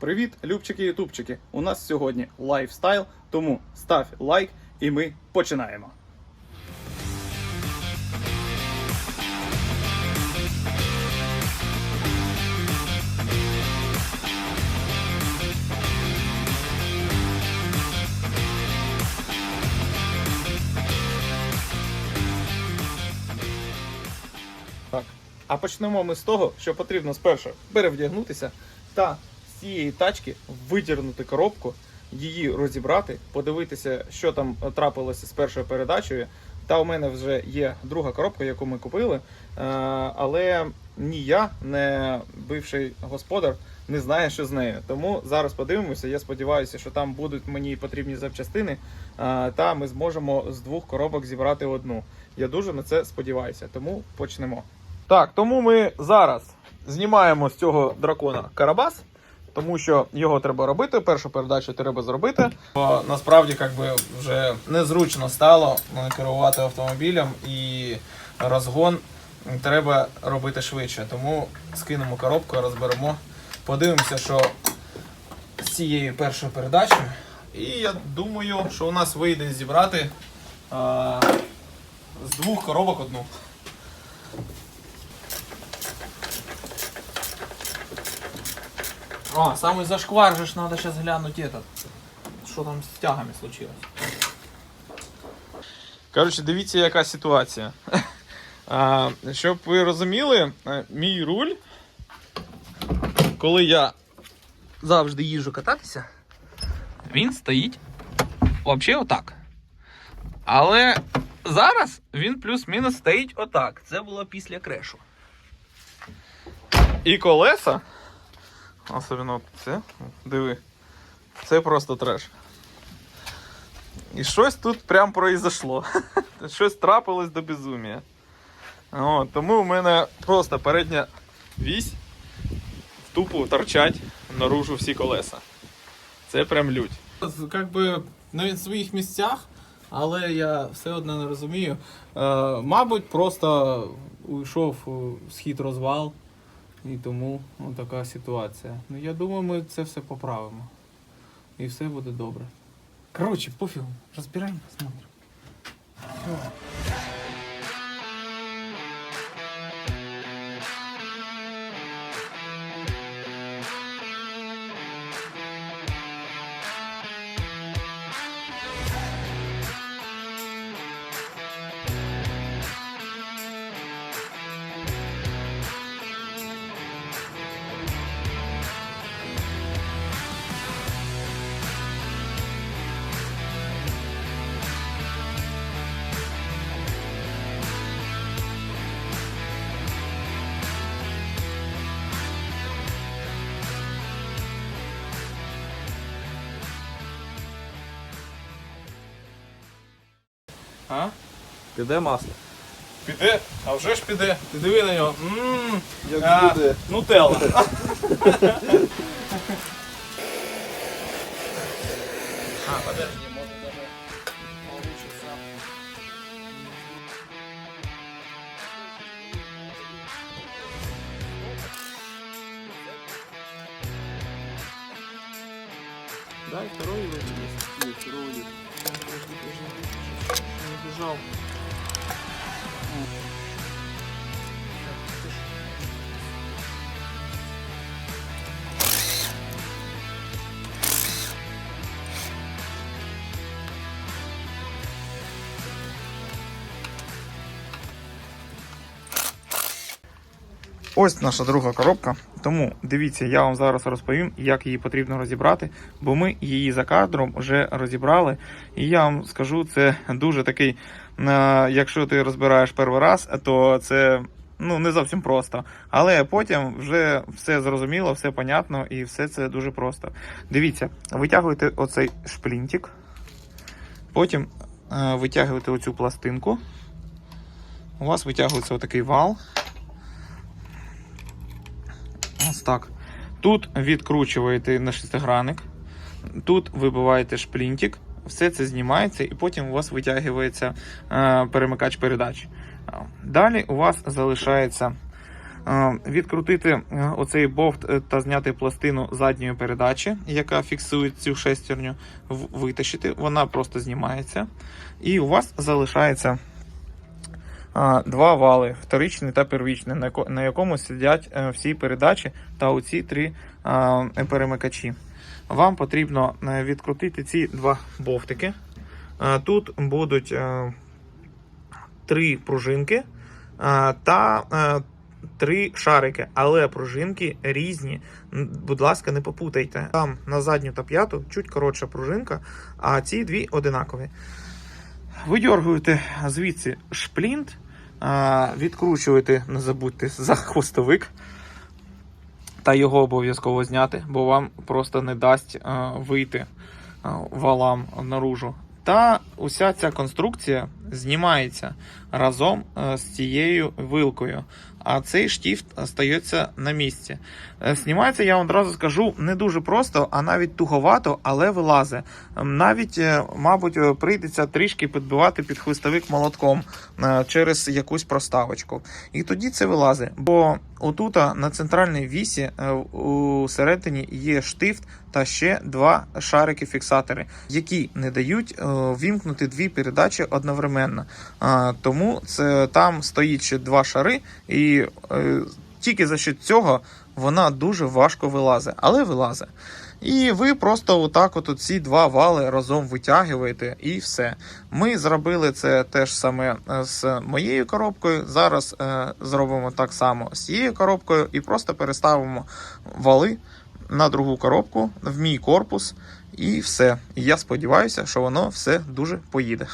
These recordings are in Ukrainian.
Привіт, любчики і тупчики! У нас сьогодні лайфстайл, тому став лайк і ми починаємо. Так. А почнемо ми з того, що потрібно спершу перевдягнутися та цієї тачки витягнути коробку, її розібрати, подивитися, що там трапилося з першою передачею. Та у мене вже є друга коробка, яку ми купили. Е, Але ні я, не бивший господар, не знає, що з нею. Тому зараз подивимося. Я сподіваюся, що там будуть мені потрібні запчастини, е, та ми зможемо з двох коробок зібрати одну. Я дуже на це сподіваюся. Тому почнемо. Так, тому ми зараз знімаємо з цього дракона Карабас, тому що його треба робити. Першу передачу треба зробити. Бо насправді як би, вже незручно стало керувати автомобілем і розгон треба робити швидше. Тому скинемо коробку, розберемо. Подивимося, що з цією першою передачею. І я думаю, що у нас вийде зібрати а, з двох коробок одну. О, самый зашквар же ж надо сейчас глянуть этот. Что там с тягами случилось? Коротше, дивіться, яка ситуація. А, щоб ви розуміли, мій руль, коли я завжди їжджу кататися, він стоїть взагалі отак. Але зараз він плюс-мінус стоїть отак. Це було після крешу. І колеса. Особливо це. Диви. Це просто треш. І щось тут прям произошло. щось трапилось до безумія. О, тому у мене просто передня вісь тупо торчать наружу всі колеса. Це прям лють. Как би на своїх місцях, але я все одно не розумію. Е, мабуть, просто уйшов у схід розвал, і тому така ситуація. Ну я думаю, ми це все поправимо. І все буде добре. Коротше, пофігу, розбираємо, смотримо. А? Піде масло. Піде, а вже ж піде. Ти диви на нього. Ммм, Як А. буде. нутелла. а, подожди. Дай второй его есть. Есть, второй есть. Не. Ось наша друга коробка. Тому дивіться, я вам зараз розповім, як її потрібно розібрати, бо ми її за кадром вже розібрали. І я вам скажу, це дуже такий. е, Якщо ти розбираєш перший раз, то це ну не зовсім просто. Але потім вже все зрозуміло, все понятно і все це дуже просто. Дивіться, витягуєте оцей шплінтик, потім е, витягуєте оцю пластинку. У вас витягується отакий вал. Ось так. Тут відкручуєте на шестигранник, тут вибиваєте шплінтик, все це знімається, і потім у вас витягується е, перемикач передач. Далі у вас залишається е, відкрутити е, оцей бовт е, та зняти пластину задньої передачі, яка фіксує цю шестерню, витащити. Вона просто знімається. І у вас залишається два вали, вторичний та первічний, на, якому сидять е, всі передачі та оці три перемикачі. Вам потрібно е, відкрутити ці два бовтики. Е, Тут будуть три пружинки та три шарики, але пружинки різні. Будь ласка, не попутайте. Там на задню та п'яту чуть коротша пружинка, а ці дві одинакові. Видьоргуєте звідси шплінт, а, відкручуєте, не забудьте, за хвостовик. Та його обов'язково зняти, бо вам просто не дасть вийти валам наружу. Та уся ця конструкція знімається разом е, з цією вилкою, а цей штіфт стається на місці. Е, Знімається, я вам одразу скажу, не дуже просто, а навіть туговато, але вилазе. Навіть, е, мабуть, прийдеться трішки підбивати під хвостовик молотком через якусь проставочку. І тоді це вилазить. Бо отута на центральній вісі у середині є штифт та ще два шарики-фіксатори, які не дають вімкнути дві передачі одновременно. А, Тому це там стоїть ще два шари, і е, тільки за счет цього вона дуже важко вилазить, але вилазить. І ви просто отак от ці два вали разом витягуєте і все. Ми зробили це теж саме е, з моєю коробкою. Зараз е, зробимо так само з цією коробкою і просто переставимо вали на другу коробку, в мій корпус, і все. Я сподіваюся, що воно все дуже поїде.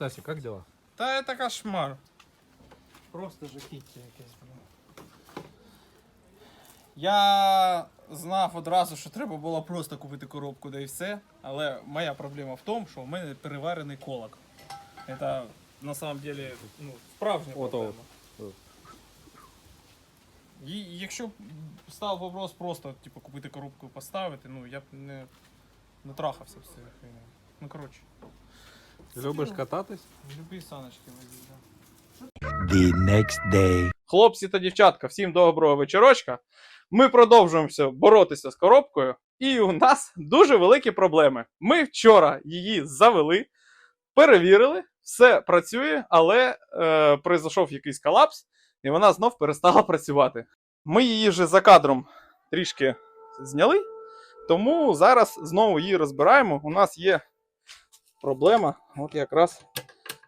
Тася, как дела? Та це кошмар. Просто жахіття якесь. Я знав одразу, що треба було просто купити коробку, да і все. Але моя проблема в тому, що в мене переварений колок. Це на самом деле ну, справжня проблема. І якщо б став вопрос просто типу, купити коробку і поставити, ну я б не, не трахався в цій хуйні. Ну коротше. Любиш кататись? Любі саночки да. the next day. Хлопці та дівчатка, всім доброго вечорочка. Ми продовжуємося боротися з коробкою, і у нас дуже великі проблеми. Ми вчора її завели, перевірили, все працює, але е, пройшов якийсь колапс, і вона знов перестала працювати. Ми її вже за кадром трішки зняли, тому зараз знову її розбираємо. У нас є проблема, от якраз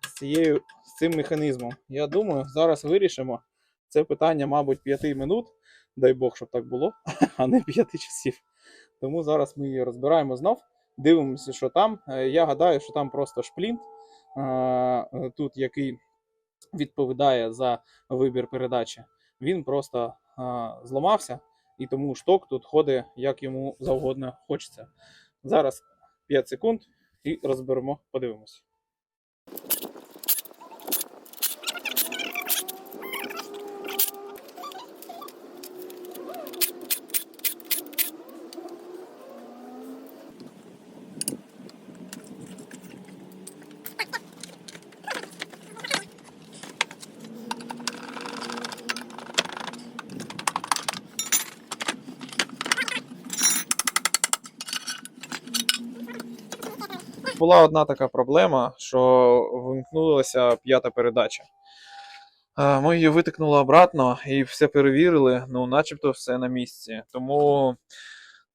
з цією з цим механізмом. Я думаю, зараз вирішимо це питання, мабуть, 5 минут. Дай Бог, щоб так було, а не 5 часів. Тому зараз ми її розбираємо знов. Дивимося, що там. Е, Я гадаю, що там просто шплінт, е, тут який відповідає за вибір передачі. Він просто е, зламався, і тому шток тут ходить як йому завгодно хочеться. Зараз 5 секунд і розберемо, подивимося. Була одна така проблема, що вимкнулася п'ята передача. Е, Ми її витикнули обратно і все перевірили, ну, начебто все на місці. Тому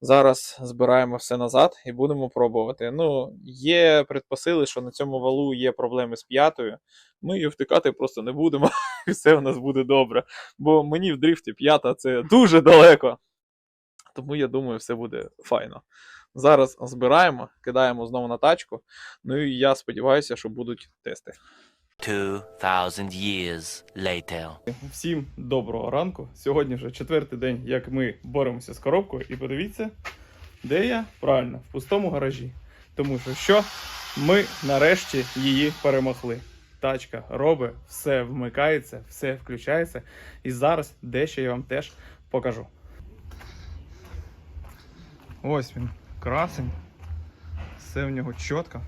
зараз збираємо все назад і будемо пробувати. Ну, є предпосили, що на цьому валу є проблеми з п'ятою. Ми її втикати просто не будемо, і все в нас буде добре. Бо мені в дрифті п'ята це дуже далеко. Тому я думаю, все буде файно. Зараз збираємо, кидаємо знову на тачку. Ну і я сподіваюся, що будуть тести. 2000 years later. Всім доброго ранку. Сьогодні вже четвертий день, як ми боремося з коробкою. І подивіться, де я? Правильно, в пустому гаражі. Тому що що? Ми нарешті її перемогли. Тачка робить, все вмикається, все включається. І зараз дещо я вам теж покажу. Ось він, красень. Все в нього чітко.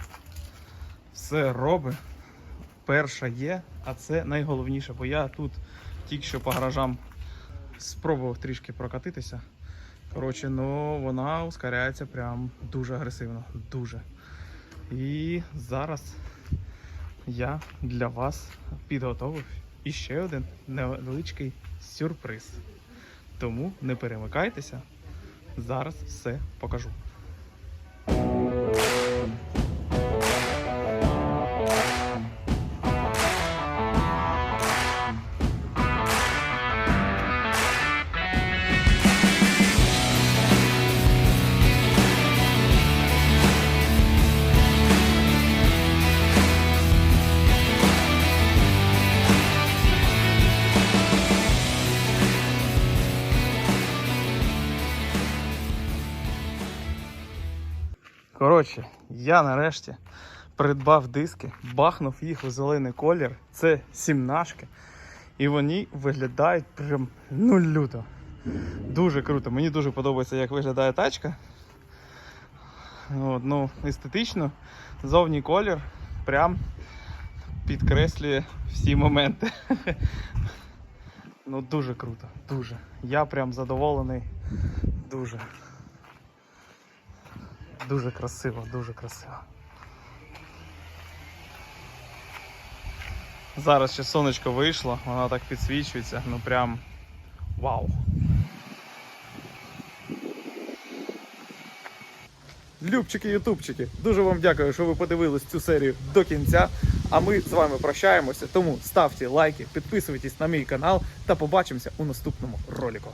Все робить. перша є, а це найголовніше, бо я тут тільки що по гаражам спробував трішки прокатитися. Коротше, ну вона ускоряється прям дуже агресивно. Дуже. І зараз я для вас підготовив іще один невеличкий сюрприз. Тому не перемикайтеся. Зараз все покажу. Коротше, я нарешті придбав диски, бахнув їх у зелений колір. Це сімнашки. І вони виглядають прям ну люто. Дуже круто. Мені дуже подобається, як виглядає тачка. От, ну, естетично, зовній колір прям підкреслює всі моменти. Ну, дуже круто, дуже. Я прям задоволений. Дуже. Дуже красиво, дуже красиво. Зараз ще сонечко вийшло, воно так підсвічується, ну прям вау. Любчики, ютубчики, дуже вам дякую, що ви подивились цю серію до кінця. А ми з вами прощаємося. Тому ставте лайки, підписуйтесь на мій канал та побачимося у наступному ролику.